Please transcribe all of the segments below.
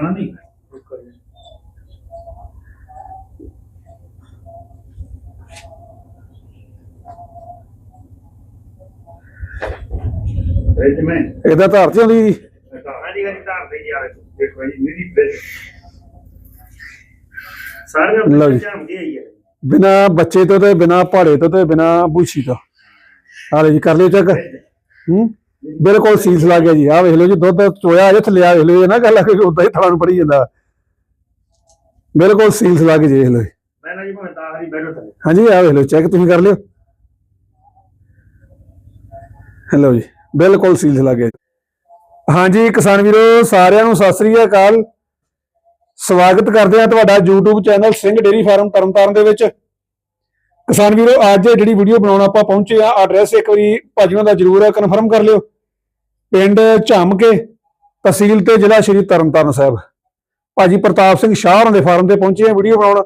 ਨਾ ਨਹੀਂ। ਮੈਂ ਇਹਦਾ ਧਾਰ ਤੇ ਆਉਂਦੀ ਜੀ। ਹਾਂਜੀ ਹਾਂਜੀ ਧਾਰ ਦੇ ਯਾਰ ਦੇਖੋ ਜੀ ਮੇਰੀ ਬੇਟ ਸਾਰੀਆਂ ਲਓ ਜੀ। ਗਈ ਹੈ ਬਿਨਾ ਬੱਚੇ ਤੋਂ ਤੇ ਬਿਨਾ ਪਹਾੜੇ ਤੋਂ ਤੇ ਬਿਨਾ ਬੂਛੀ ਤੋਂ। ਹਾਲੇ ਜੀ ਕਰ ਲਿਓ ਚੈੱਕ। ਹੂੰ? ਬਿਲਕੁਲ ਸੀਸ ਲੱਗ ਗਿਆ ਜੀ ਆਹ ਵੇਖ ਲਓ ਜੀ ਦੁੱਧ ਚੋਇਆ ਜੇ ਥੱਲੇ ਆ ਵੇਖ ਲਓ ਇਹ ਨਾ ਗੱਲ ਆ ਕਿ ਉਦਾਂ ਹੀ ਥਾਲਾਂ ਨੂੰ ਪੜੀ ਜਾਂਦਾ। ਬਿਲਕੁਲ ਸੀਸ ਲੱਗ ਜੇ ਵੇਖ ਲਓ। ਮੈਂ ਨਾ ਜੀ ਭਾਵੇਂ ਤਾਂ ਹਰੀ ਬੈਠੋ ਥੱਲੇ। ਹਾਂਜੀ ਆਹ ਵੇਖ ਲਓ ਚੈੱਕ ਤੁਸੀਂ ਕਰ ਲਿਓ। ਹੈਲੋ ਜੀ ਬਿਲਕੁਲ ਸੀਸ ਲੱਗ ਗਿਆ ਹਾਂਜੀ ਕਿਸਾਨ ਵੀਰੋ ਸਾਰਿਆਂ ਨੂੰ ਸਤਿ ਸ੍ਰੀ ਅਕਾਲ। ਸਵਾਗਤ ਕਰਦੇ ਆ ਤੁਹਾਡਾ YouTube channel Singh dairy farm Tarn Taran ਦੇ ਵਿੱਚ। ਕਿਸਾਨ ਵੀਰੋ ਅੱਜ ਜਿਹੜੀ ਵੀਡੀਓ ਬਣਾਉਣ ਆਪਾਂ ਪਹੁੰਚੇ ਆ ਐਡਰੈਸ ਇੱਕ ਵਾਰੀ ਭਾਜੀਆਂ ਦਾ ਜਰੂਰ ਕਨਫਰਮ ਕਰ ਲਿਓ। ਪਿੰਡ ਝਾਮਕੇ ਤਹਿਸੀਲ ਤੇ ਜ਼ਿਲ੍ਹਾ ਸ਼੍ਰੀ ਤਰਨਤਾਰਨ ਸਾਹਿਬ। ਭਾਜੀ ਪ੍ਰਤਾਪ ਸਿੰਘ ਸ਼ਾਹ ਹੋਰਾਂ ਦੇ ਫਾਰਮ ਤੇ ਪਹੁੰਚੇ ਆ ਵੀਡੀਓ ਬਣਾਉਣ।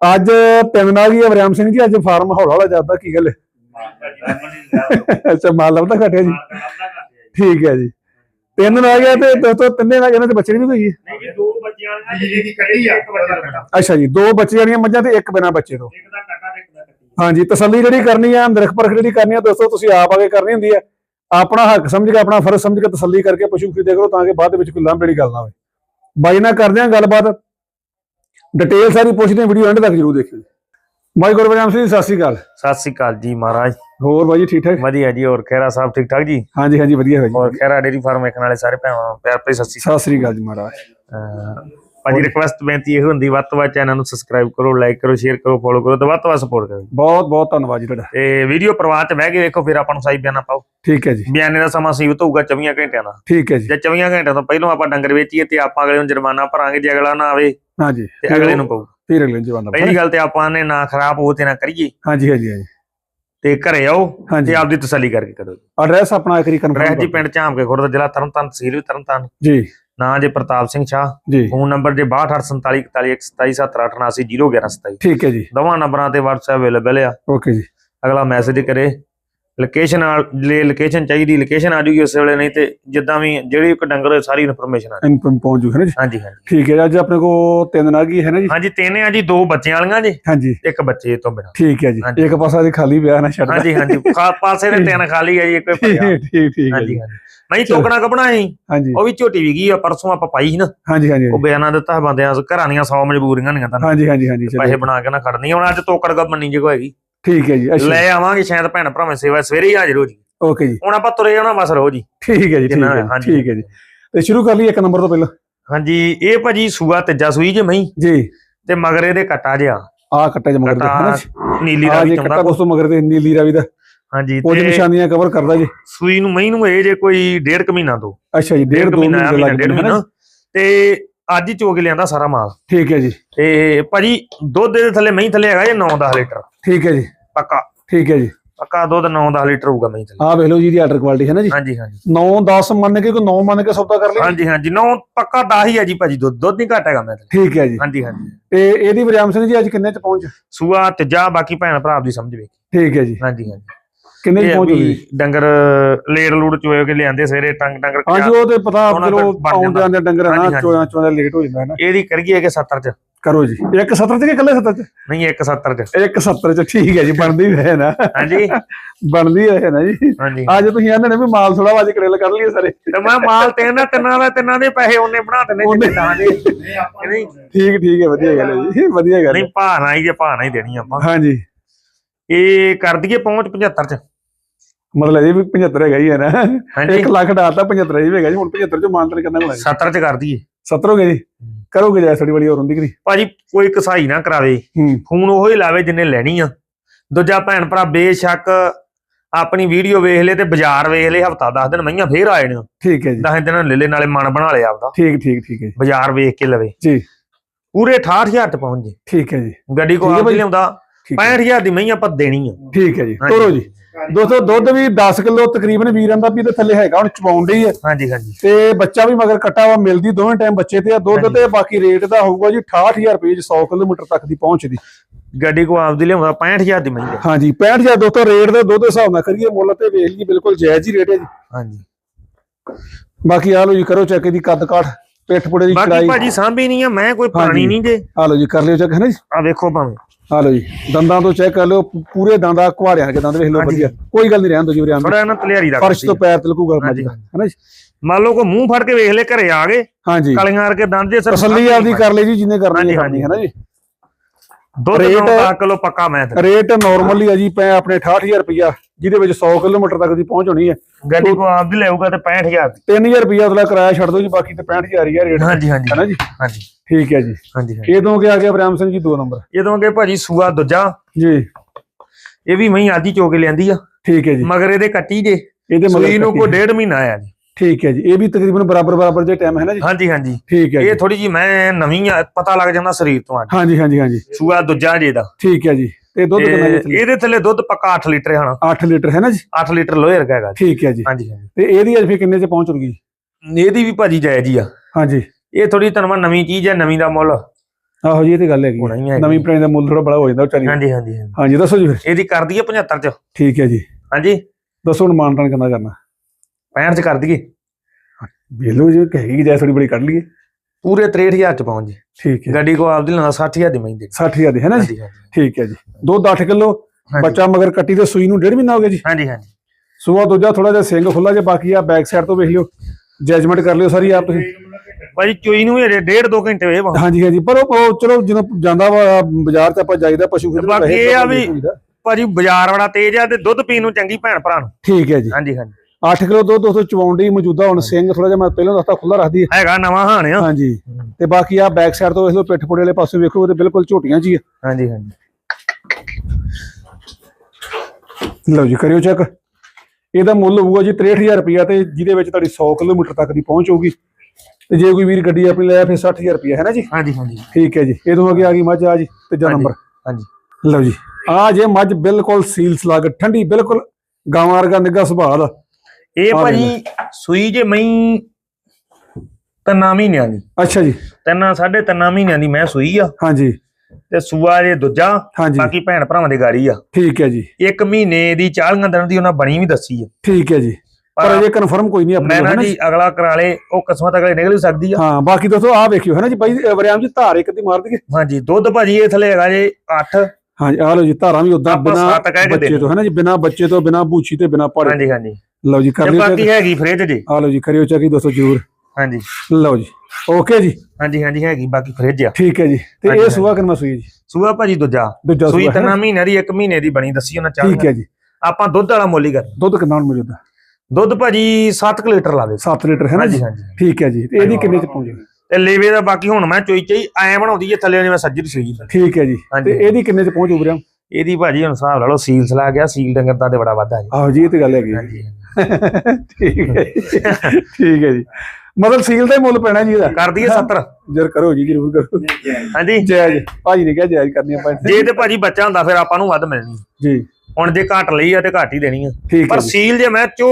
ਅੱਜ ਤਿੰਨ ਨਾਲ ਹੀ ਆ ਵਰਿਆਮ ਸਿੰਘ ਜੀ ਅੱਜ ਫਾਰਮ ਹੌਲਾ ਹੌਲਾ ਜਾਂਦਾ ਕੀ ਗੱਲ? ਅੱਛਾ ਮਾਲ ਲੱਭਦਾ ਘਟਿਆ ਜੀ? ਠੀਕ ਹੈ ਜੀ। ਤਿੰਨ ਨਾਲ ਗਿਆ ਤੇ ਦੋਸਤੋ ਤਿੰਨੇ ਨਾਲ ਇਹਨਾਂ ਦੇ ਬੱਚੇ ਨਹੀਂ ਹੋਈ ਨਹੀਂ ਜੀ ਦੋ ਬੱਚਿਆਂ ਵਾਲੀਆਂ ਜਿਹੜੀ ਦੀ ਆ ਇੱਕ ਬੱਚਾ ਅੱਛਾ ਜੀ ਦੋ ਬੱਚੇ ਵਾਲੀਆਂ ਮੱਝਾਂ ਤੇ ਇੱਕ ਬਿਨਾ ਬੱਚੇ ਤੋਂ। ਇੱਕ ਦਾ ਤੇ ਹਾਂਜੀ ਤਸੱਲੀ ਜਿਹੜੀ ਕਰਨੀ ਆ ਨਿਰਖ ਪਰਖ ਜਿਹੜੀ ਕਰਨੀ ਆ ਦੋਸਤੋ ਤੁਸੀਂ ਆਪ ਆ ਕੇ ਕਰਨੀ ਹੁੰਦੀ ਹੈ ਆਪਣਾ ਹੱਕ ਸਮਝ ਕੇ ਆਪਣਾ ਫਰਜ਼ ਸਮਝ ਕੇ ਤਸੱਲੀ ਕਰਕੇ ਪਸ਼ੂ ਖਰੀਦਿਆ ਕਰੋ ਤਾਂ ਕਿ ਬਾਅਦ ਵਿੱਚ ਕੋਈ ਵਾਲੀ ਗੱਲ ਨਾ ਹੋਵੇ। ਬਾਈ ਨਾਲ ਕਰਦੇ ਆ ਗੱਲਬਾਤ। ਡਿਟੇਲ ਸਾਰੀ ਪੁੱਛਦੇ ਆ ਵੀਡੀਓ ਐਂਡ ਤੱਕ ਜਰੂਰ ਦੇਖਿਓ ਬਾਈ ਗੁਰਬਜਾਮ ਸਿੰਘ ਜੀ, ਸਤਿ ਸ਼੍ਰੀ ਅਕਾਲ। ਸਤਿ ਸ੍ਰੀ ਅਕਾਲ ਜੀ ਮਹਾਰਾਜ। ਹੋਰ ਬਾਈ ਠੀਕ ਠਾਕ? ਵਧੀਆ ਜੀ ਹੋਰ ਖੈਰਾ ਸਾਹਿਬ ਠੀਕ ਠਾਕ ਜੀ? ਹਾਂਜੀ ਹਾਂਜੀ ਵਧੀਆ ਹੈ ਹੋਰ ਖੈਰਾ ਡੇਰੀ ਫਾਰਮ ਵੇਖਣ ਵਾਲੇ ਸਾਰੇ ਨੂੰ ਪਿਆਰ ਭਰੀ ਸਤਿ ਸ੍ਰੀ ਸਤਿ ਸ਼੍ਰੀ ਅਕਾਲ ਜੀ ਮਹਾਰਾਜ। ਅਕਾਲ ਭਾਜੀ ਰਿਕਵੈਸਟ ਬੇਨਤੀ ਇਹ ਹੁੰਦੀ ਵੱਧ ਤੋਂ ਵੱਧ ਚੈਨਲ ਨੂੰ ਸਬਸਕ੍ਰਾਈਬ ਕਰੋ ਲਾਈਕ ਕਰੋ ਸ਼ੇਅਰ ਕਰੋ ਫੋਲੋ ਕਰੋ ਤੇ ਵੱਧ ਤੋਂ ਵੱਧ ਸਪੋਰਟ ਕਰੋ ਬਹੁਤ ਬਹੁਤ ਧੰਨਵਾਦ ਜੀ ਤੁਹਾਡਾ। ਤੇ ਵੀਡੀਓ ਪਰਿਵਾਰ ਚ ਬਹਿ ਕੇ ਵੇਖੋ ਫਿਰ ਆਪਾਂ ਨੂੰ ਸਹੀ ਬਿਆਨਾ ਪਾਓ। ਠੀਕ ਹੈ ਜੀ। ਬਿਆਨੇ ਦਾ ਸਮਾਂ ਸੀਮਤ ਹੋਊਗਾ 24 ਘੰਟਿਆਂ ਦਾ। ਠੀਕ ਹੈ ਜੀ। ਜੇ 24 ਘੰਟਿਆਂ ਤੋਂ ਪਹਿਲਾਂ ਆਪਾਂ ਡੰਗਰ ਵੇਚੀਏ ਤੇ ਆਪਾਂ ਅਗਲੇ ਨੂੰ ਜੁਰਮਾਨਾ ਭਰਾਂਗੇ ਜੇ ਅਗਲਾ ਨਾ ਆਵੇ ਹਾਂਜੀ ਤੇ ਅਗਲੇ ਨੂੰ ਪਊ। ਫਿਰ ਅਗਲੇ ਨੂੰ ਜਵਾਨ ਪਹਿਲੀ ਗੱਲ ਤੇ ਆਪਾਂ ਨੇ ਨਾ ਖਰਾਬ ਹੋ ਤੇ ਨਾ ਕਰੀਏ। ਹਾਂਜੀ ਹਾਂਜੀ ਹਾਂਜੀ। ਤੇ ਘਰੇ ਆਓ ਤੇ ਆਪਦੀ ਤਸੱਲੀ ਕਰਕੇ ਕਰੋ। ਐਡਰੈਸ ਆਪਣਾ ਆਖਰੀ ਕਨਫਰਮ ਜੀ ਪਿੰਡ ਝਾਮਕੇ ਖੁਰਦ ਜ਼ਿਲ੍ਹਾ ਤਰਨਤਾਰਨ ਤਹਿਸੀਲ ਵੀ ਤਰਨਤਾਰਨ। ਜੀ। ਨਾਂ ਜੇ ਪ੍ਰਤਾਪ ਸਿੰਘ ਸ਼ਾਹ ਜੀ। ਫੋਨ ਨੰਬਰ ਜੇ 6247412778 ਠੀਕ ਹੈ ਜੀ। ਦੋਵਾਂ ਨੰਬਰਾਂ ਤੇ WhatsApp ਅਵੇਲੇਬਲ ਆ। ਓਕੇ ਜੀ। ਅਗਲਾ ਮੈਸੇਜ ਕਰੇ। ਲੋਕੇਸ਼ਨ ਜੇ ਲੋਕੇਸ਼ਨ ਚਾਹੀਦੀ ਲੋਕੇਸ਼ਨ ਆ ਜੂਗੀ ਉਸੇ ਵੇਲੇ ਨਹੀਂ ਤੇ ਜਿੱਦਾਂ ਵੀ ਜਿਹੜੀ ਇੱਕ ਡੰਗਰ ਹੋਏ ਸਾਰੀ ਇਨਫੋਰਮੇਸ਼ਨ ਆ ਜਾਊ। ਇਨਕਮ ਪਹੁੰਚ ਜੂ ਹੈ ਨਾ ਜੀ? ਹਾਂਜੀ ਹਾਂਜੀ। ਠੀਕ ਹੈ ਜੀ ਅੱਜ ਆਪਣੇ ਕੋ ਤਿੰਨ ਨਾਗੀ ਹੈ ਨਾ ਜੀ? ਹਾਂਜੀ ਤਿੰਨ ਆ ਜੀ ਦੋ ਬੱਚਿਆਂ ਵਾਲੀਆਂ ਜੀ। ਹਾਂਜੀ। ਇੱਕ ਬੱਚੇ ਤੋਂ ਬਿਨਾਂ। ਠੀਕ ਹੈ ਜੀ। ਹਾਂਜੀ। ਇੱਕ ਪਾਸਾ ਦੀ ਖਾਲੀ ਵਿਆਹ ਨਾ ਛੱਡ ਹਾਂਜੀ ਹਾਂਜੀ। ਖਾ- ਪਾਸੇ ਦੇ ਤਿੰਨ ਖਾਲੀ ਆ ਜੀ ਇੱਕ ਠੀਕ ਭਰਿਆ। ਠੀਕ ਠੀਕ ਹੈ ਹਾਂਜੀ ਜੀ। ਹਾਂਜੀ। ਮੈਂ ਟੋਕਣਾ ਕਪਣਾ ਸੀ। ਹਾਂਜੀ। ਉਹ ਵੀ ਝੋਟੀ ਵੀ ਗਈ ਆ ਪਰਸੋਂ ਆਪਾਂ ਪਾਈ ਸੀ ਨਾ। ਹਾਂਜੀ ਹਾਂਜੀ ਉਹ ਬਿਆਨਾ ਦਿੱਤਾ ਬੰਦਿਆਂ ਘਰਾਂ ਦੀਆਂ 100 ਮਜਬੂਰੀਆਂ ਨਹੀਂ ਤਾਂ ਹਾਂਜੀ ਹਾਂਜੀ ਹਾਂਜੀ ਪੈਸੇ ਬਣਾ ਕੇ ਨਾ ਖੜਨੀ ਹੁਣ ਅੱਜ ਤੋਕੜ ਗੱਪ ਮੰਨੀ ਜੇ ਕੋਈ ਹੈਗੀ। ਠੀਕ ਹੈ ਜੀ ਲੈ ਆਵਾਂਗੇ ਸ਼ਾਇਦ ਭੈਣ ਭਰਾਵੇਂ ਸੇਵਾ ਸਵੇਰੇ ਹੀ ਹਾਜ਼ਰ ਹੋ ਜੀ। ਓਕੇ ਜੀ। ਹੁਣ ਆਪਾਂ ਤੁਰੇ ਜਾਣਾ ਬਸ ਰੋ ਜੀ। ਠੀਕ ਹੈ ਜੀ ਠੀਕ ਹੈ। ਠੀਕ ਹੈ ਜੀ। ਤੇ ਸ਼ੁਰੂ ਕਰ ਲਈ ਇੱਕ ਨੰਬਰ ਤੋਂ ਪਹਿਲਾਂ। ਹਾਂਜੀ ਇਹ ਭਾਜੀ ਸੂਆ ਤੀਜਾ ਸੂਈ ਜੇ ਮਈ ਜੀ। ਤੇ ਮਗਰੇ ਦੇ ਕਟਾ ਜਿਆ ਆ ਕੱਟੇ ਜ ਮਗਰ ਦੇ ਨੀਲੀ ਰਾਵੀ ਚੰਦਾ ਕੱਟਾ ਦੋਸਤੋ ਮਗਰ ਦੇ ਨੀਲੀ ਰਾਵੀ ਦਾ। ਹਾਂਜੀ ਕੁਝ ਤੇ ਨਿਸ਼ਾਨੀਆਂ ਕਵਰ ਕਰਦਾ ਜੀ। ਸੂਈ ਨੂੰ ਮਈ ਨੂੰ ਇਹ ਜੇ ਕੋਈ ਡੇਢ ਕੁ ਮਹੀਨਾ ਤੋਂ। ਅੱਛਾ ਜੀ ਡੇਢ ਦੋ ਮਹੀਨਾ ਲੱਗ ਗਏ ਤੇ ਅੱਜ ਹੀ ਚੋ ਕੇ ਲਿਆਂਦਾ ਸਾਰਾ ਮਾਲ। ਠੀਕ ਹੈ ਜੀ। ਤੇ ਭਾਜੀ ਦੁੱਧ ਦੇ ਥੱਲੇ ਮਹੀਂ ਥੱਲੇ ਹੈਗਾ ਜੇ 9-10 ਲੀਟਰ? ਠੀਕ ਹੈ ਜੀ। ਪੱਕਾ। ਠੀਕ ਹੈ ਜੀ। ਪੱਕਾ ਦੁੱਧ 9-10 ਲੀਟਰ ਹੋਊਗਾ ਮਹੀਂ ਥੱਲੇ। ਆ ਵੇਖ ਲਓ ਜੀ ਦੀ ਆਰਡਰ ਕੁਆਲਿਟੀ ਹੈ ਨਾ ਜੀ। ਹਾਂਜੀ ਹਾਂਜੀ। 9 10 ਮੰਨ ਕੇ ਕੋਈ 9 ਮੰਨ ਕੇ ਸੌਦਾ ਕਰ ਲਈ ਹਾਂਜੀ ਹਾਂਜੀ। 9 ਪੱਕਾ 10 ਹੀ ਹੈ ਜੀ ਭਾਜੀ ਦੁੱਧ। ਦੁੱਧ ਨਹੀਂ ਘੱਟ ਹੈਗਾ ਮੈਂ ਠੀਕ ਹੈ ਜੀ। ਹਾਂਜੀ ਹਾਂਜੀ। ਤੇ ਇਹਦੀ ਵਰਿਆਮ ਸਿੰਘ ਜੀ ਅੱਜ ਕਿੰਨੇ ਚ ਪਹੁੰਚ? ਸੂਆ ਤੀਜਾ ਬਾਕੀ ਭੈਣ ਭਰਾ ਆਪਦੀ ਸਮਝ ਵੇਖ। ਠੀਕ ਹੈ ਜੀ। ਹਾਂਜੀ ਹਾਂਜੀ। ਕਿੰਨੇ ਚ ਇਹ ਆ ਪਹੁੰਚ ਵੀ ਹੋਈ? ਡੰਗਰ ਲੇੜ ਲੂੜ ਚੋਏ ਕੇ ਲਿਆਂਦੇ ਸਵੇਰੇ ਟੰਗ ਡੰਗਰ ਹਾਂਜੀ ਉਹ ਤੇ ਪਤਾ ਉਹਨਾਂ ਚਲੋ ਬਣ ਆਂਦੇ ਡੰਗਰ ਹੈ ਹਾਂਜੀ, ਨਾ ਹਾਂਜੀ। ਲੇਟ ਹੋ ਜਾਂਦਾ ਹੈ ਨਾ ਇਹਦੀ ਕਰੀਏ ਕਿ 70 ਚ? ਕਰੋ ਜੀ। ਇੱਕ 70 ਚ ਕਿ ਇਕੱਲੇ 70 ਚ? ਨਹੀਂ ਇੱਕ 70 ਚ। ਇੱਕ 70 ਚ ਠੀਕ ਹੈ ਜੀ ਬਣਦੀ ਹੈ ਨਾ। ਹਾਂਜੀ। ਬਣਦੀ ਹੈ ਨਾ ਜੀ। ਹਾਂਜੀ। ਅੱਜ ਤੁਸੀਂ ਆਂਦੇ ਨੇ ਵੀ ਮਾਲ ਥੋੜਾ ਵਾਜ ਕਰੇਲ ਕਰ ਲਈਏ ਸਾਰੇ। ਤੇ ਮੈਂ ਮਾਲ ਤਿੰਨ ਤਿੰਨਾਂ ਦਾ ਤਿੰਨਾਂ ਦੇ ਪੈਸੇ ਉਹਨੇ ਬਣਾ ਉਹਨੇ- ਜਿੰਨੇ ਤਾਂ ਦੇ। ਨਹੀਂ? ਠੀਕ ਠੀਕ ਹੈ ਵਧੀਆ ਗੱਲ ਹੈ ਜੀ। ਵਧੀਆ ਗੱਲ ਨਹੀਂ ਹੈ। ਨਾ ਹੀ ਜੇ ਨਾ ਹੀ ਦੇਣੀ ਆਪਾਂ। ਹਾਂਜੀ। ਇਹ ਕਰ ਦਈਏ ਪਹੁੰਚ 75 ਚ। ਮਤਲਬ ਇਹ ਵੀ 75 ਹੈਗਾ ਹੀ ਹੈ ਨਾ। ਹਾਂਜੀ। 1 ਲੱਖ ਡਾਤਾ 75 ਹੀ ਹੈਗਾ ਜੀ ਹੁਣ 75 ਚੋਂ ਮਾਨਤਨ ਕਰਨਾ ਹੋਣਾ ਜੀ? 70 ਚ ਕਰ ਦਈਏ। 70 ਹੋ ਗਿਆ ਜੀ। ਕਰੋਗੇ ਜੈ ਸਾਡੀ ਵਾਲੀ ਹੋਰ ਹੁੰਦੀ ਕਿ ਨਹੀਂ? ਭਾਜੀ ਕੋਈ ਕਸਾਈ ਨਾ ਕਰਾਵੇ। ਫੋਨ ਉਹੋ ਹੀ ਲਾਵੇ ਜਿੰਨੇ ਲੈਣੀ ਆ। ਦੂਜਾ ਭੈਣ ਭਰਾ ਬੇਸ਼ੱਕ ਆਪਣੀ ਵੀਡੀਓ ਵੇਖ ਲੇ ਤੇ ਬਾਜ਼ਾਰ ਵੇਖ ਲੇ ਹਫਤਾ 10 ਦਿਨ ਮਈਆਂ ਫੇਰ ਆ ਜਾਣੇ ਠੀਕ ਹੈ ਜੀ। 10 ਦਿਨ ਲੈ ਲੈ ਨਾਲੇ ਮਨ ਬਣਾ ਲਿਆ ਆਪਦਾ। ਠੀਕ ਠੀਕ ਠੀਕ ਹੈ ਜੀ। ਬਾਜ਼ਾਰ ਵੇਖ ਕੇ ਲਵੇ। ਜੀ। ਪੂਰੇ 68000 ਤੇ ਪਹੁੰਚ ਜੇ। ਠੀਕ ਹੈ ਜੀ। ਗੱਡੀ ਕੋ ਠੀਕ ਹੈ ਆਪ। ਲਿਆਉਂਦਾ ਠੀਕ ਹੈ। 65000 ਦੀ ਮਈਆਂ ਆਪਾਂ ਦੇਣੀ ਆ। ਠੀਕ ਹੈ ਜੀ। ਤੋਰੋ ਜੀ। ਦੋਸਤੋ ਦੁੱਧ ਵੀ 10 ਕਿਲੋ ਤਕਰੀਬਨ ਵੀਰਾਂ ਦਾ ਵੀ ਤੇ ਥੱਲੇ ਹੈਗਾ ਹੁਣ ਚਵਾਉਣ ਡਈ ਹੈ। ਹਾਂਜੀ ਹਾਂਜੀ। ਤੇ ਬੱਚਾ ਵੀ ਮਗਰ ਕੱਟਾ ਵਾ ਮਿਲਦੀ ਦੋਵੇਂ ਟਾਈਮ ਬੱਚੇ ਤੇ ਆ। ਦੁੱਧ। ਤੇ ਬਾਕੀ ਰੇਟ ਦਾ ਹੋਊਗਾ ਜੀ 68000 ਰੁਪਏ 'ਚ 100 ਕਿਲੋਮੀਟਰ ਤੱਕ ਦੀ ਪਹੁੰਚ ਦੀ। ਗੱਡੀ ਕੋ ਆਪ ਦੀ ਲਿਆਉਂਦਾ 65000 ਦੀ ਆ ਹਾਂਜੀ 65000 ਦੋਸਤੋ ਰੇਟ ਦੇ ਦੁੱਧ ਦੇ ਹਿਸਾਬ ਨਾਲ ਕਰੀਏ ਮੁੱਲ ਤੇ ਵੇਖ ਲਈਏ ਬਿਲਕੁਲ ਜਾਇਜ਼ ਹੀ ਰੇਟ ਹੈ ਜੀ। ਹਾਂਜੀ। ਬਾਕੀ ਆ ਲੋ ਜੀ ਕਰੋ ਚੈੱਕ ਇਹਦੀ ਕੱਦ ਕਾਠ ਪਿੱਠ ਪੁੜੇ ਦੀ ਬਾਕੀ ਚੜਾਈ। ਭਾਜੀ ਸਾਂਭੀ ਨਹੀਂ ਆ ਮੈਂ ਕੋਈ। ਪਾਣੀ ਨਹੀਂ ਜੇ। ਆ ਲਓ ਜੀ ਕਰ ਲਿਓ ਚੈੱਕ ਹੈ ਨਾ ਜੀ? ਆ ਵੇਖੋ ਭਾਵੇਂ। ਆ ਲਓ ਜੀ ਦੰਦਾਂ ਤੋਂ ਚੈੱਕ ਕਰ ਲਿਓ ਪੂ- ਪੂਰੇ ਦੰਦਾਂ ਕੁਹਾੜਿਆਂ ਕੇ ਦੰਦ ਵੇਖ ਲਓ ਹਾਂਜੀ। ਵਧੀਆ। ਕੋਈ ਗੱਲ ਨਹੀਂ ਰਹਿਣ ਦੋ ਜੀ ਵੀਰੇ ਥੋੜਾ ਨਾ ਤਲਿਆਰੀ ਦਾ ਫਰਸ਼ ਤੋਂ ਪੈਰ ਤਿਲਕੂਗਾ ਮੱਝ ਹਾਂਜੀ। ਦਾ ਹੈ ਨਾ ਜੀ? ਮੰਨ ਲਓ ਕੋ ਮੂੰਹ ਫੜ ਕੇ ਵੇਖ ਲੈ ਘਰੇ ਆ ਗਏ ਹਾਂਜੀ। ਕਲੀਆਂ ਕਰਕੇ ਦੰਦ ਜੇ ਸਰ ਤਸੱਲੀ ਆਪਦੀ ਕਰ ਲਈ ਜੀ ਜਿੰਨੇ ਕਰਨੀ ਹਾਂਜੀ, ਹੈ ਕਰਨੀ ਹੈ ਨਾ ਜੀ? ਦੁੱਧ ਰੇਟ- 9 ਕਿਲੋ ਪੱਕਾ ਮੈਂ ਰੇਟ ਨਾਰਮਲੀ ਆ ਜੀ ਪੈ ਆਪਣੇ 68000 ਰੁਪਇਆ ਜਿਹਦੇ ਵਿੱਚ 100 ਕਿਲੋਮੀਟਰ ਤੱਕ ਦੀ ਪਹੁੰਚ ਹੋਣੀ ਹੈ। ਗੱਡੀ ਕੋ ਆਪਦੀ ਲੈਊਗਾ ਤੇ 65000 ਦੀ। 3000 ਰੁਪਇਆ ਉਹਦਾ ਕਿਰਾਇਆ ਛੱਡ ਦਿਓ ਜੀ ਬਾਕੀ ਤੇ 65000 ਹੀ ਆ ਰੇਟ। ਹਾਂਜੀ ਹਾਂਜੀ। ਹੈ ਨਾ ਜੀ? ਹਾਂਜੀ। ਠੀਕ ਹੈ ਜੀ। ਹਾਂਜੀ। ਇਹ ਅੱਗੇ ਆ ਗਿਆ ਬ੍ਰਹਮ ਸਿੰਘ ਜੀ 2 ਨੰਬਰ। ਜਦੋਂ ਕਿ ਭਾਜੀ ਸੂਆ ਦੂਜਾ। ਜੀ। ਇਹ ਵੀ ਮਹੀਂ ਆਦੀ ਚੋ ਕੇ ਲਿਆਂਦੀ ਆ। ਠੀਕ ਹੈ ਜੀ। ਮਗਰ ਇਹਦੇ ਕੱਟੀ ਜੇ। ਇਹਦੇ ਮਗਰ ਸੂਈ ਨੂੰ ਕੋ। ਡੇਢ ਮਹੀਨਾ ਆਇਆ ਜੀ। ਠੀਕ ਹੈ ਜੀ ਇਹ ਵੀ ਤਕਰੀਬਨ ਬਰਾਬਰ ਬਰਾਬਰ ਜੇ ਟਾਈਮ ਹੈ ਨਾ ਜੀ? ਹਾਂਜੀ ਹਾਂਜੀ। ਠੀਕ ਹੈ ਇਹ ਜੀ ਥੋੜੀ ਜੀ ਮੈਂ ਨਵੀਂ ਆ ਪਤਾ ਲੱਗ ਜਾਂਦਾ ਸਰੀਰ ਤੋਂ ਅੱਜ। ਹਾਂਜੀ ਹਾਂਜੀ ਹਾਂਜੀ। ਸੂਆ ਦੂਜਾ ਜੇ ਦਾ ਠੀਕ ਹੈ ਜੀ। ਤੇ ਦੁੱਧ ਕਿੰਨਾ ਜੀ? ਇਹਦੇ ਥੱਲੇ ਦੁੱਧ ਪੱਕਾ 8 ਲੀਟਰ ਹਣਾ। 8 ਲੀਟਰ ਹੈ ਨਾ ਜੀ? 8 ਲੀਟਰ ਲੋਹੇ ਵਰਗਾ ਹੈਗਾ ਜੀ। ਠੀਕ ਹੈ ਜੀ। ਹਾਂਜੀ ਹਾਂਜੀ। ਤੇ ਇਹਦੀ ਅੱਜ ਫਿਰ ਕਿੰਨੇ ਚ ਪਹੁੰਚ ਜੂਗੀ ਇਹਦੀ ਵੀ ਭਾਜੀ ਜਾਇਜ਼ ਹੀ ਆ। ਹਾਂਜੀ। ਇਹ ਥੋੜੀ ਤਨਵਾ ਨਵੀਂ ਚੀਜ਼ ਹੈ ਨਵੀਂ ਦਾ ਮੁੱਲ। ਆਹੋ ਜੀ ਇਹ ਤੇ ਗੱਲ ਹੈਗੀ। ਹੀ ਹੈ। ਨਵੀਂ ਪੁਰਾਣੀ ਦਾ ਮੁੱਲ ਥੋੜਾ ਬੜਾ ਹੋ ਜਾਂਦਾ ਵਿਚਾਰੀ। ਹਾਂਜੀ ਹਾਂਜੀ ਹਾਂਜੀ। ਹਾਂਜੀ ਦੱਸੋ ਜੀ ਫਿਰ। ਇਹਦੀ ਕਰ ਦਈਏ 75 ਚ। ਠੀਕ ਹੈ ਜੀ। ਹਾਂਜੀ। ਦੱਸੋ ਹੁਣ ਮਾਨਤਾਨ ਕਿੰਨਾ ਕਰਨਾ। 65 ਚ ਕਰ ਦਈਏ। ਵੇਲੋ ਜੀ ਕਹੇਗੀ ਜੈ ਥੋੜੀ ਬੜੀ ਕੱਢ ਲਈਏ। ਪੂਰੇ 63000 ਚ ਪਹੁੰਚ ਜੀ। ਠੀਕ ਹੈ। ਗੱਡੀ ਕੋ ਆਪਦੀ ਲੈਣਾ 60000 ਦੀ ਮਹੀਂ ਦੇ 60000 ਦੇ ਹੈ ਨਾ ਜੀ? ਹਾਂਜੀ ਹਾਂਜੀ ਠੀਕ ਹੈ ਜੀ। ਦੁੱਧ 8 ਕਿਲੋ ਹਾਂਜੀ। ਬੱਚਾ ਮਗਰ ਕੱਟੀ ਤੇ ਸੂਈ ਨੂੰ ਡੇਢ ਮਹੀਨਾ ਹੋ ਗਿਆ ਜੀ। ਹਾਂਜੀ ਹਾਂਜੀ। ਸੂਆ ਦੂਜਾ ਥੋੜਾ ਜਿਹਾ ਸਿੰਘ ਖੁੱਲਾ ਜੇ ਬਾਕੀ ਆ ਬੈਕ ਸਾਈਡ ਤੋਂ ਵੇਖ ਲਿਓ ਜੈਜਮੈਂਟ ਕਰ ਲਿਓ ਸਾਰੀ ਆਪ ਤੁਸੀਂ। ਭਾਜੀ ਚੋਈ ਨੂੰ ਅਜੇ ਡੇਢ ਦੋ ਘੰਟੇ ਹੋਏ ਵਾ ਹਾਂਜੀ ਹਾਂਜੀ। ਪਰ ਉਹ ਚਲੋ ਜਦੋਂ ਜਾਂਦਾ ਬਾਜ਼ਾਰ ਤੇ ਆਪਾਂ ਜਾਈਦਾ ਪਸ਼ੂ ਖਰੀਦਣ ਬਾਕੀ ਇਹ ਆ ਵੀ-। ਭਾਜੀ ਬਾਜ਼ਾਰ ਬੜਾ ਤੇਜ਼ ਆ ਤੇ ਦੁੱਧ ਪੀਣ ਨੂੰ ਚੰਗੀ ਭੈਣ ਭਰਾ ਨੂੰ। ਠੀਕ ਹੈ ਜੀ। ਹਾਂਜੀ ਹਾਂਜੀ। 8 ਕਿਲੋ ਦੁੱਧ ਉਥੋਂ ਚਵਾਉਂਦੀ ਮੌਜੂਦਾ ਹੁਣ ਸਿੰਘ ਥੋੜਾ ਜਿਹਾ ਮੈਂ ਪਹਿਲਾਂ ਦੱਸਤਾ ਖੁੱਲਾ ਰੱਖਦੀ ਹੈ। ਹੈਗਾ ਨਵਾਂ ਹਾਣ ਆ। ਹਾਂਜੀ। ਤੇ ਬਾਕੀ ਆ ਬੈਕ ਸਾਈਡ ਤੋਂ ਵੇਖ ਲਓ ਪਿੱਠ ਪੁੜੇ ਵਾਲੇ ਪਾਸੇ ਵੇਖੋ ਤੇ ਬਿਲਕੁਲ ਝੋਟੀਆਂ ਜੀ ਹਾਂਜੀ ਹਾਂਜੀ। ਲਓ ਜੀ ਕਰਿਓ ਚੈੱਕ ਇਹਦਾ ਮੁੱਲ ਹੋਊਗਾ ਜੀ 63000 ਰੁਪਇਆ ਤੇ ਜਿਹਦੇ ਵਿੱਚ ਤੁਹਾਡੀ 100 ਕਿਲੋਮੀਟਰ ਤੱਕ ਦੀ ਪਹੁੰਚ ਹੋਊਗੀ। ਤੇ ਜੇ ਕੋਈ ਵੀਰ ਗੱਡੀ ਆਪਣੀ ਲਿਆ ਫਿਰ 60000 ਰੁਪਇਆ ਹੈ ਨਾ ਜੀ? ਹਾਂਜੀ ਹਾਂਜੀ। ਠੀਕ ਹੈ ਜੀ। ਇਹ ਤੋਂ ਅੱਗੇ ਆ ਗਈ ਮੱਝ ਆ ਜੀ ਤੀਜਾ। ਨੰਬਰ। ਹਾਂਜੀ। ਲਓ ਜੀ ਆ ਜੇ ਮੱਝ ਬਿਲਕੁਲ ਸੀਲ ਸਲਾਗ ਠੰਡੀ ਬਿਲਕੁਲ ਗਾਵਾਂ ਵਰਗਾ ਨਿੱਘਾ ਸੁਭਾਅ ਦਾ। ਇਹ ਭਾਜੀ ਸੂਈ ਜੇ ਮਈ ਤਿੰਨਾਂ ਮਹੀਨਿਆਂ ਦੀ। ਅੱਛਾ ਜੀ। ਤਿੰਨਾਂ ਸਾਢੇ ਤਿੰਨਾਂ ਮਹੀਨਿਆਂ ਦੀ ਮੈਂ ਸੂਈ ਆ। ਹਾਂਜੀ। ਤੇ ਸੂਆ ਜੇ ਦੂਜਾ ਹਾਂਜੀ। ਬਾਕੀ ਭੈਣ ਭਰਾਵਾਂ ਦੀ ਗਾੜੀ ਆ। ਠੀਕ ਹੈ ਜੀ। ਇੱਕ ਮਹੀਨੇ ਦੀ 40 ਦਿਨ ਦੀ ਉਹਨਾਂ ਬਣੀ ਵੀ ਦੱਸੀ ਆ। ਠੀਕ ਹੈ ਜੀ। ਪਰ ਅਜੇ ਕਨਫਰਮ ਕੋਈ ਨਹੀਂ ਆਪਣੇ ਮੈਂ ਕੋਲ, ਨਾ ਹੈ ਨਾ ਜੀ ਅਗਲਾ ਕਰਾ ਲੇ ਉਹ ਕਿਸਮਤ ਅਗਲੇ ਨਿਕਲ ਵੀ ਸਕਦੀ ਆ। ਹਾਂ ਬਾਕੀ ਦੋਸਤੋ ਆ ਵੇਖਿਓ ਹੈ ਨਾ ਜੀ? ਬਾਈ ਅ, ਵਰਿਆਮ ਜੀ ਧਾਰ ਇੱਕ ਦੀ ਮਾਰ ਦਈਏ। ਹਾਂਜੀ ਦੁੱਧ ਭਾਜੀ ਇਹ ਥੱਲੇ ਹੈਗਾ ਜੇ 8 ਹਾਂਜੀ ਆ ਲਓ ਜੀ ਧਾਰਾਂ ਵੀ ਉਦਾਂ ਆਪਾਂ ਬਿਨਾ ਸੱਤ ਕਹਿ ਕੇ ਬੱਚੇ ਤੋਂ ਹੈ ਨਾ ਜੀ? ਬਿਨਾ ਬੱਚੇ ਤੋਂ ਬਿਨਾ ਬੂਛੀ ਤੇ ਬਿਨਾ ਪੜੇ। ਹਾਂਜੀ ਹਾਂਜੀ। ਲਓ ਜੀ ਕਰ ਲਿਓ। ਹੈਗੀ ਫ੍ਰਿਜ ਜੀ ਆ ਲਓ ਜੀ ਕਰਿਓ ਚੈੱਕ ਜੀ ਦੋਸਤੋ ਜਰੂਰ। ਹਾਂਜੀ। ਲਓ ਜੀ ਓਕੇ ਜੀ? ਹਾਂਜੀ ਹਾਂਜੀ ਹੈਗੀ ਬਾਕੀ ਫ੍ਰਿਜ ਆ। ਠੀਕ ਹੈ ਜੀ। ਤੇ ਹਾਂਜੀ, ਇਹ। ਸੂਆ ਕਿੰਨਾ ਸੂਈ ਜੀ? ਸੂਆ ਭਾਜੀ ਦੂਜਾ। ਦੂਜਾ ਸੂਈ ਸੂਆ ਹੈ ਨਾ? ਤਿੰਨਾਂ ਮਹੀਨਿਆਂ ਦੀ ਇੱਕ ਮਹੀਨੇ ਦੀ ਬਣੀ ਦੱਸੀ ਉਹਨਾਂ ਚਾਹ ਠੀਕ ਹੈ ਜੀ। ਆਪਾਂ ਦੁੱਧ ਵਾਲਾ ਮੁੱਲ ਹੀ ਕਰ। ਦੁੱਧ ਕਿੰਨਾ ਹੁਣ ਮੌਜੂਦ ਦੁੱਧ ਭਾਜੀ 7 ਲੀਟਰ ਲਾਵੇ 7 ਲੀਟਰ ਹੈ ਨਾ ਜੀ? ਹਾਂਜੀ ਠੀਕ ਹੈ ਜੀ। ਤੇ ਇਹਦੀ ਕਿੰਨੇ ਚ ਪਹੁੰਚੇ ਤੇ ਲੇਵੇ ਦਾ ਬਾਕੀ ਹੁਣ ਮੈਂ ਚੋਈ ਚਈ ਐ ਬਣਾਉਂਦੀ ਜੇ ਥੱਲੇ ਜਿਵੇਂ ਸੱਜੀ ਰਸੋਈ ਠੀਕ ਹੈ ਜੀ। ਹਾਂਜੀ। ਤੇ ਇਹਦੀ ਕਿੰਨੇ ਚ ਪਹੁੰਚ ਉਬਰਿਆ ਇਹਦੀ ਭਾਜੀ ਹੁਣ ਹਿਸਾਬ ਲਾ ਲਓ ਸੀਲ ਸਲਾ ਗਿਆ ਸੀਲ ਡੰਗਰ ਦਾ ਤੇ ਬੜਾ ਵਾਧਾ ਜੀ। ਆਹੋ ਜੀ ਇਹ ਤੇ ਗੱਲ ਹੈਗੀ। ਹਾਂਜੀ। ਠੀਕ ਹੈ ਜੀ। ਠੀਕ ਹੈ ਜੀ। ਮਤਲਬ ਸੀਲ ਦਾ ਹੀ ਮੁੱਲ ਪੈਣਾ ਜੀ ਇਹਦਾ। ਕਰ ਦਈਏ 70 ਜਰ ਕਰੋ ਜੀ ਜਰੂਰ ਕਰੋ। ਹਾਂਜੀ। ਜਾਇਜ਼ ਭਾਜੀ ਨੇ ਕਿਹਾ ਜਾਇਜ਼ ਕਰਨੀ ਆਪਾਂ। ਜੇ ਤੇ ਭਾਜੀ ਬੱਚਾ ਹੁੰਦਾ ਫਿਰ ਆਪਾਂ ਨੂੰ ਵੱਧ ਮਿਲਣੀ। ਜੀ। ਹੁਣ ਜੇ ਘੱਟ ਲਈ ਆ ਤੇ ਘੱਟ ਹੀ ਦੇਣੀ ਆ। ਠੀਕ ਹੈ ਪਰ ਜੀ। ਸੀਲ ਜੇ ਮੈਂ ਚੋ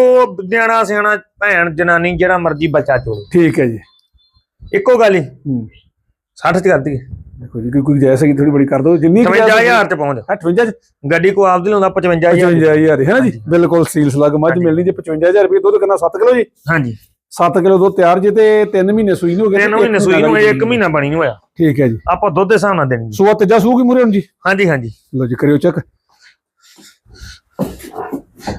ਨਿਆਣਾ ਸਿਆਣਾ ਭੈਣ ਜਨਾਨੀ ਜਿਹੜਾ ਮਰਜ਼ੀ ਬੱਚਾ ਚੋਲੇ ਠੀਕ ਹੈ ਜੀ। ਇੱਕੋ ਗੱਲ ਹੀ। ਹੂੰ। 60 ਚ ਕਰ ਦਈਏ। ਦੇਖੋ ਜੀ ਕੋਈ- ਕੋਈ ਹੈਗੀ ਥੋੜੀ ਬੜੀ ਕਰ ਦੋ ਜਿੰਨੀ ਕੁ ਜਾਇਜ਼ 55000 ਚ ਪਹੁੰਚ। 58 ਚ ਗੱਡੀ ਕੋ ਆਪਦੀ ਲਾਉਂਦਾ 55000 55000 ਹੈ ਨਾ ਜੀ? ਬਿਲਕੁਲ ਸੀਲ ਸਲੱਗ ਮੱਝ। ਮਿਲਣੀ ਜੇ 55000 ਰੁਪਏ ਦੁੱਧ ਕਿੰਨਾ? 7 ਕਿਲੋ ਜੀ? ਹਾਂਜੀ। 7 ਕਿਲੋ ਦੁੱਧ ਤਿਆਰ ਜੇ ਤੇ 3 ਮਹੀਨੇ ਸੂਈ ਨੂੰ ਹੋ ਗਏ ਤਿੰਨ ਮਹੀਨੇ ਸੂਈ ਨੂੰ ਇੱਕ ਮਹੀਨਾ ਬਣੀ ਨੂੰ ਹੋਇਆ। ਠੀਕ ਹੈ ਜੀ। ਆਪਾਂ ਦੁੱਧ ਦੇ ਹਿਸਾਬ ਨਾਲ ਦੇਣੀ। ਸੂਆ ਤੇਜਾ ਸੂਗੀ ਮੂਰੇ ਹੁਣ ਜੀ? ਹਾਂਜੀ ਹਾਂਜੀ। ਲਓ ਜੀ ਕਰਿਓ ਚੈੱਕ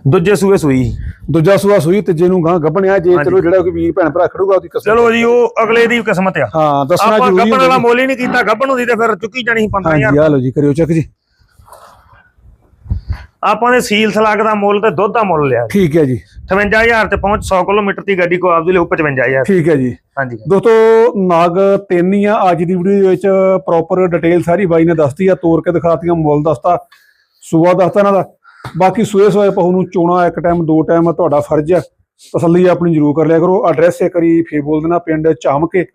ਦੂਜੇ ਸੂਏ ਸੂਈ। ਦੂਜਾ ਸੂਆ ਸੂਈ ਤੀਜੇ ਨੂੰ ਗਾਂ ਗੱਭਣਿਆ ਜੇ ਹਾਂਜੀ। ਚਲੋ ਜਿਹੜਾ ਕੋਈ ਵੀਰ ਭੈਣ ਭਰਾ ਖੜੂਗਾ ਉਹਦੀ ਕਸਮ ਚਲੋ ਜੀ ਉਹ ਅਗਲੇ ਦੀ ਕਿਸਮਤ ਆ। ਹਾਂ ਦੱਸਣਾ ਆਪਾਂ ਜ਼ਰੂਰੀ ਗੱਬਣ ਹੁੰਦਾ ਵਾਲਾ ਜੀ। ਮੁੱਲ ਹੀ ਨਹੀਂ ਕੀਤਾ ਗੱਬਣ ਹੁੰਦੀ ਤੇ ਫਿਰ ਚੁੱਕੀ ਜਾਣੀ ਸੀ 15000 ਹਾਂਜੀ ਆ ਲਓ ਜੀ ਕਰਿਓ ਚੈੱਕ ਜੀ। ਆਪਾਂ ਨੇ ਸੀਲ ਸਲਾਗ ਦਾ ਮੁੱਲ ਤੇ ਦੁੱਧ ਦਾ ਮੁੱਲ ਲਿਆ। ਠੀਕ ਹੈ ਜੀ। 58000 ਤੇ ਪਹੁੰਚ 100 ਕਿਲੋਮੀਟਰ ਦੀ ਗੱਡੀ ਕੋ ਆਪਦੀ ਲਈ 55000 ਠੀਕ ਹੈ ਜੀ। ਹਾਂਜੀ। ਦੋਸਤੋ ਨਾਗ ਤਿੰਨ ਹੀ ਆ ਅੱਜ ਦੀ ਵੀਡੀਓ ਦੇ ਵਿੱਚ ਪ੍ਰੋਪਰ ਡਿਟੇਲ ਸਾਰੀ ਬਾਈ ਨੇ ਦੱਸਤੀ ਆ ਤੋੜ ਕੇ ਦਿਖਾਤੀਆਂ ਮੁੱਲ ਦੱਸਤਾ ਸੂਆ ਦੱਸਤਾ ਇਹਨਾਂ ਦਾ। ਬਾਕੀ ਸੂਏ ਸੋਏ ਪਹੂ ਨੂੰ ਚੋਣਾ ਇੱਕ ਟਾਈਮ ਦੋ ਟਾਈਮ ਤੁਹਾਡਾ ਫਰਜ਼ ਆ। ਤਸੱਲੀ ਆਪਣੀ ਜ਼ਰੂਰ ਕਰ ਲਿਆ ਕਰੋ। ਐਡਰੈਸ ਇੱਕ ਵਾਰੀ ਫੇਰ ਬੋਲ ਦੇਣਾ ਪਿੰਡ ਝਾਮਕੇ।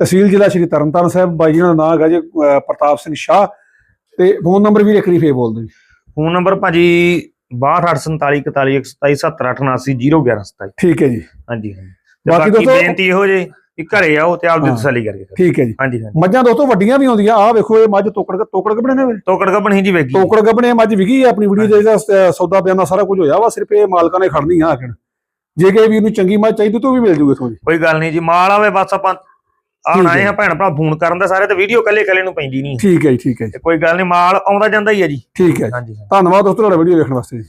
ਤਹਿਸੀਲ ਜ਼ਿਲ੍ਹਾ ਸ਼੍ਰੀ ਤਰਨਤਾਰਨ ਸਾਹਿਬ। ਬਾਈ ਜੀ ਦਾ ਨਾਮ ਹੈਗਾ ਜੀ ਪ੍ਰਤਾਪ ਸਿੰਘ ਸ਼ਾਹ। ਤੇ ਫੋਨ ਨੰਬਰ ਵੀ ਇੱਕ ਵਾਰੀ ਫੇਰ ਬੋਲ ਦਿਓ ਫੋਨ ਨੰਬਰ ਭਾਜੀ 6284412778801127 ਠੀਕ ਹੈ ਜੀ। ਹਾਂਜੀ ਬਾਕੀ ਦੋਸਤੋ- ਬੇਨਤੀ ਇਹੋ ਜੇ ਕਿ ਘਰੇ ਆਓ ਤੇ ਆਪਦੀ ਹਾਂ। ਤਸੱਲੀ ਕਰਕੇ ਕਰੋ। ਠੀਕ ਹੈ ਜੀ। ਹਾਂਜੀ ਹਾਂਜੀ। ਮੱਝਾਂ ਦੋਸਤੋ ਵੱਡੀਆਂ ਵੀ ਆਉਂਦੀਆਂ ਆ ਵੇਖੋ ਇਹ ਮੱਝ ਤੋਕੜ ਤੋਕੜ ਕੱਪੜੇ ਨੇ ਤੋਕੜ ਗੱਬਣ ਹੀ ਜੀ ਵੇਗੀ ਟੋਕੜ ਗੱਬਣੇ ਮੱਝ ਵਿਕੀ ਹੈ ਆਪਣੀ ਵੀਡੀਓ ਦੇ ਇਹਦਾ ਸ- ਸੌਦਾ ਬਿਆਨਾ ਸਾਰਾ ਕੁਝ ਹੋਇਆ ਵਾ ਸਿਰਫ ਇਹ ਮਾਲਕਾਂ ਨੇ ਖੜਨੀ ਆ ਆਖਣ। ਜੇ ਕਿ ਵੀਰ ਨੂੰ ਚੰਗੀ ਮੱਝ ਚਾਹੀਦੀ ਤਾਂ ਉਹ ਵੀ ਮਿਲ ਜੂਗੀ ਜੀ। ਕੋਈ ਗੱਲ ਨਹੀਂ ਜੀ ਮਾਲ ਆਵੇ ਬਸ ਆਪਾਂ ਠੀਕ ਹੈ ਆਏ ਆ ਭੈਣ ਭਰਾ ਫੋਨ ਕਰਨ ਦਾ ਸਾਰੇ ਤੇ ਵੀਡੀਓ ਕੱਲੇ ਕੱਲੇ ਨੂੰ ਪੈਂਦੀ ਨਹੀਂ। ਠੀਕ ਹੈ ਜੀ ਠੀਕ ਹੈ ਜੀ। ਤੇ ਕੋਈ ਗੱਲ ਨਹੀਂ ਮਾਲ ਆਉਂਦਾ ਜਾਂਦਾ ਹੀ ਆ ਜੀ। ਠੀਕ ਹੈ ਜੀ। ਹਾਂਜੀ ਧੰਨਵਾਦ ਦੋਸਤੋ ਤੁਹਾਡਾ ਵੀਡੀਓ ਦੇਖਣ ਵਾਸਤੇ ਜੀ।